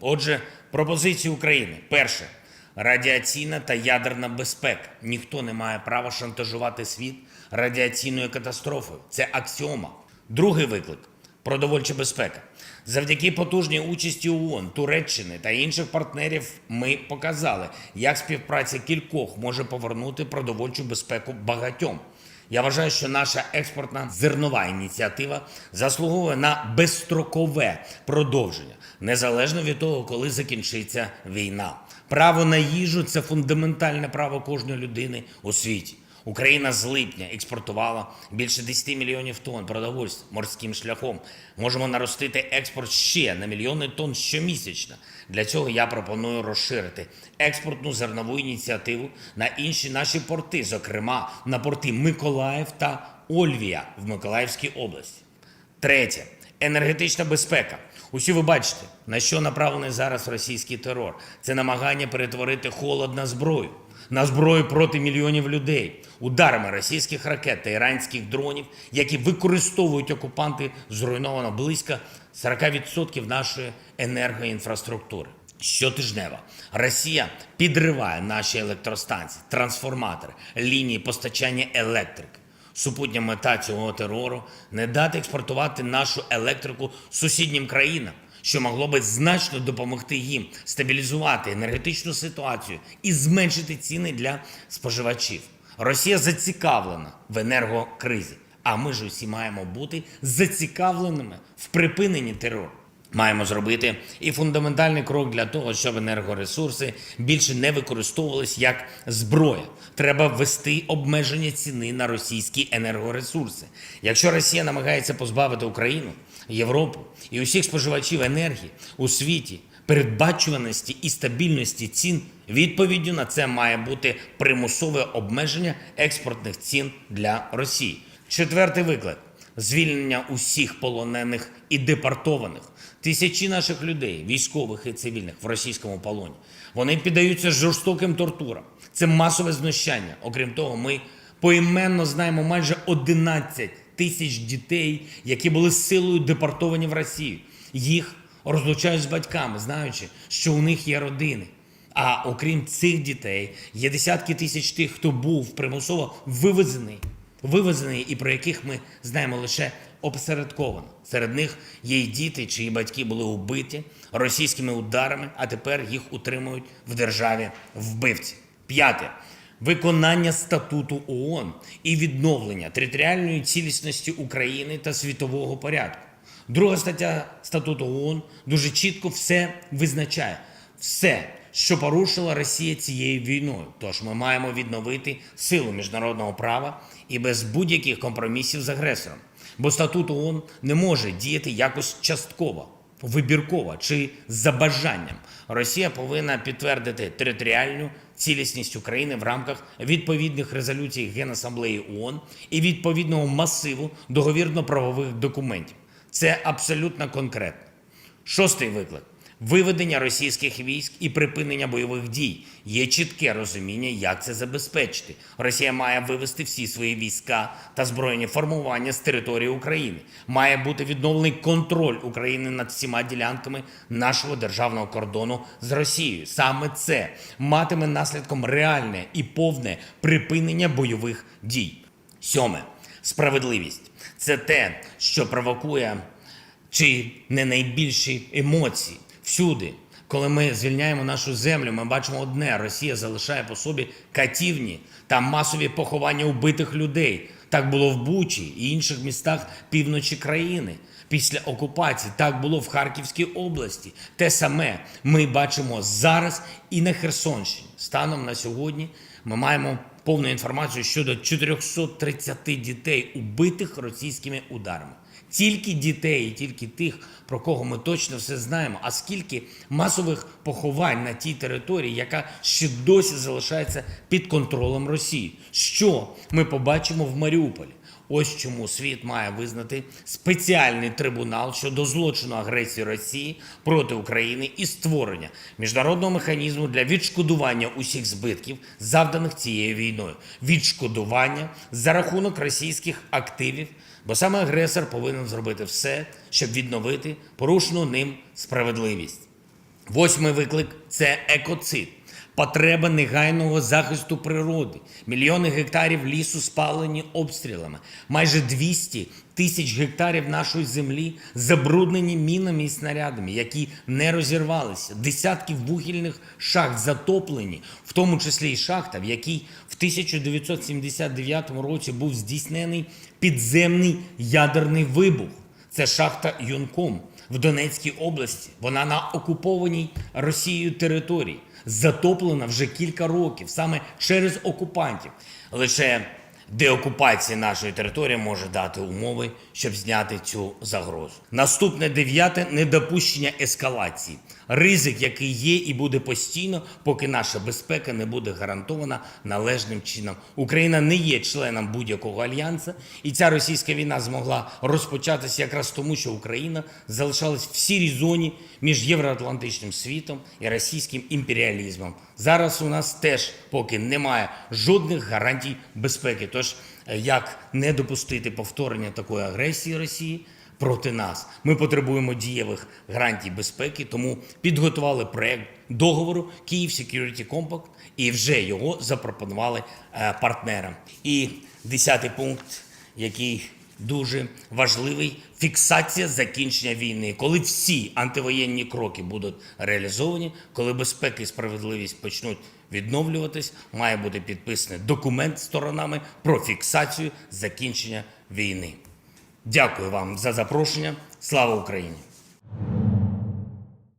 Отже, пропозиції України. Перше. Радіаційна та ядерна безпека. Ніхто не має права шантажувати світ радіаційною катастрофою. Це аксіома. Другий виклик продовольча безпека. Завдяки потужній участі ООН, Туреччини та інших партнерів ми показали, як співпраця кількох може повернути продовольчу безпеку багатьом. Я вважаю, що наша експортна зернова ініціатива заслуговує на безстрокове продовження, незалежно від того, коли закінчиться війна. Право на їжу це фундаментальне право кожної людини у світі. Україна з липня експортувала більше 10 мільйонів тонн продовольств морським шляхом. Можемо наростити експорт ще на мільйони тонн щомісячно. Для цього я пропоную розширити експортну зернову ініціативу на інші наші порти, зокрема на порти Миколаїв та Ольвія в Миколаївській області. Третє енергетична безпека. Усі ви бачите, на що направлений зараз російський терор. Це намагання перетворити холод на зброю, на зброю проти мільйонів людей, ударами російських ракет та іранських дронів, які використовують окупанти, зруйновано близько 40% нашої енергоінфраструктури. Щотижнево Росія підриває наші електростанції, трансформатори, лінії постачання електрики. Супутня мета цього терору не дати експортувати нашу електрику сусіднім країнам, що могло би значно допомогти їм стабілізувати енергетичну ситуацію і зменшити ціни для споживачів. Росія зацікавлена в енергокризі, а ми ж усі маємо бути зацікавленими в припиненні терору. Маємо зробити і фундаментальний крок для того, щоб енергоресурси більше не використовувались як зброя. Треба ввести обмеження ціни на російські енергоресурси. Якщо Росія намагається позбавити Україну, Європу і усіх споживачів енергії у світі передбачуваності і стабільності цін, відповіддю на це має бути примусове обмеження експортних цін для Росії. Четвертий виклик звільнення усіх полонених і депортованих. Тисячі наших людей, військових і цивільних, в російському полоні. Вони піддаються жорстоким тортурам. Це масове знущання. Окрім того, ми поіменно знаємо майже 11 тисяч дітей, які були силою депортовані в Росію. Їх розлучають з батьками, знаючи, що у них є родини. А окрім цих дітей, є десятки тисяч тих, хто був примусово вивезений вивезений і про яких ми знаємо лише опосередковано. Серед них є й діти, чиї батьки були убиті російськими ударами, а тепер їх утримують в державі вбивці. П'яте. Виконання статуту ООН і відновлення територіальної цілісності України та світового порядку. Друга стаття статуту ООН дуже чітко все визначає. Все, що порушила Росія цією війною. Тож ми маємо відновити силу міжнародного права і без будь-яких компромісів з агресором. Бо статут ООН не може діяти якось частково, вибірково чи за бажанням. Росія повинна підтвердити територіальну цілісність України в рамках відповідних резолюцій Генасамблеї ООН і відповідного масиву договірно-правових документів. Це абсолютно конкретно. Шостий виклик виведення російських військ і припинення бойових дій. Є чітке розуміння, як це забезпечити. Росія має вивести всі свої війська та збройні формування з території України. Має бути відновлений контроль України над всіма ділянками нашого державного кордону з Росією. Саме це матиме наслідком реальне і повне припинення бойових дій. Сьоме справедливість це те, що провокує чи не найбільші емоції всюди. Коли ми звільняємо нашу землю, ми бачимо одне: Росія залишає по собі катівні та масові поховання убитих людей. Так було в Бучі і інших містах півночі країни. Після окупації так було в Харківській області. Те саме ми бачимо зараз і на Херсонщині. Станом на сьогодні ми маємо повну інформацію щодо 430 дітей, убитих російськими ударами. Тільки дітей, тільки тих, про кого ми точно все знаємо. А скільки масових поховань на тій території, яка ще досі залишається під контролем Росії? Що ми побачимо в Маріуполі? Ось чому світ має визнати спеціальний трибунал щодо злочину агресії Росії проти України і створення міжнародного механізму для відшкодування усіх збитків, завданих цією війною, відшкодування за рахунок російських активів. Бо саме агресор повинен зробити все, щоб відновити порушену ним справедливість. Восьмий виклик це екоцид. Потреба негайного захисту природи. Мільйони гектарів лісу спалені обстрілами. Майже 200 тисяч гектарів нашої землі забруднені мінами і снарядами, які не розірвалися. Десятки вугільних шахт затоплені, в тому числі і шахта, в якій в 1979 році був здійснений підземний ядерний вибух. Це шахта Юнком в Донецькій області. Вона на окупованій Росією території, затоплена вже кілька років саме через окупантів. Лише деокупація нашої території може дати умови, щоб зняти цю загрозу. Наступне дев'яте недопущення ескалації. Ризик, який є і буде постійно, поки наша безпека не буде гарантована належним чином. Україна не є членом будь-якого альянсу, і ця російська війна змогла розпочатися якраз тому, що Україна залишалась в сірій зоні між євроатлантичним світом і російським імперіалізмом. Зараз у нас теж поки немає жодних гарантій безпеки. Тож е, як не допустити повторення такої агресії Росії? проти нас. Ми потребуємо дієвих гарантій безпеки, тому підготували проект договору Київ Security Compact і вже його запропонували е, партнерам. І десятий пункт, який дуже важливий фіксація закінчення війни. Коли всі антивоєнні кроки будуть реалізовані, коли безпека і справедливість почнуть відновлюватись, має бути підписаний документ сторонами про фіксацію закінчення війни. Дякую вам за запрошення. Слава Україні!